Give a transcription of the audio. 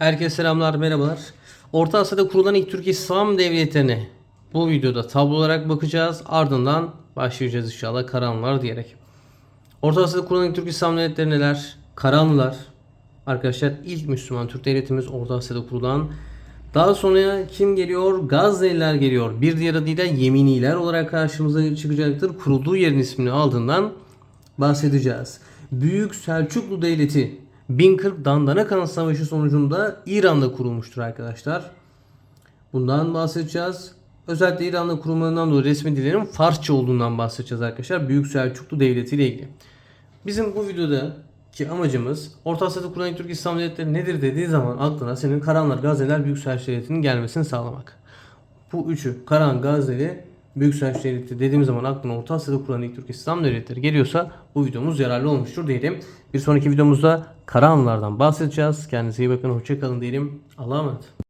Herkese selamlar, merhabalar. Orta Asya'da kurulan ilk Türk İslam devletine bu videoda tablo olarak bakacağız. Ardından başlayacağız inşallah Karahanlılar diyerek. Orta Asya'da kurulan ilk Türk İslam devletleri neler? Karahanlılar. Arkadaşlar ilk Müslüman Türk devletimiz Orta Asya'da kurulan. Daha sonra kim geliyor? Gazneliler geliyor. Bir diğer adıyla Yeminiler olarak karşımıza çıkacaktır. Kurulduğu yerin ismini aldığından bahsedeceğiz. Büyük Selçuklu Devleti 1040 Dandana Kanı Savaşı sonucunda İran'da kurulmuştur arkadaşlar. Bundan bahsedeceğiz. Özellikle İran'da kurulmalarından dolayı resmi dillerin Farsça olduğundan bahsedeceğiz arkadaşlar. Büyük Selçuklu Devleti ile ilgili. Bizim bu videoda ki amacımız Orta Asya'da kurulan Türk İslam devletleri nedir dediği zaman aklına senin Karahanlar, Gazeler, Büyük Selçuk Devleti'nin gelmesini sağlamak. Bu üçü Karahan, Gazeli, Büyük Selçuk Devleti dediğimiz zaman aklına Orta Asya'da kurulan ilk Türk İslam devletleri geliyorsa bu videomuz yararlı olmuştur diyelim. Bir sonraki videomuzda Karahanlardan bahsedeceğiz. Kendinize iyi bakın, hoşçakalın diyelim. Allah'a emanet.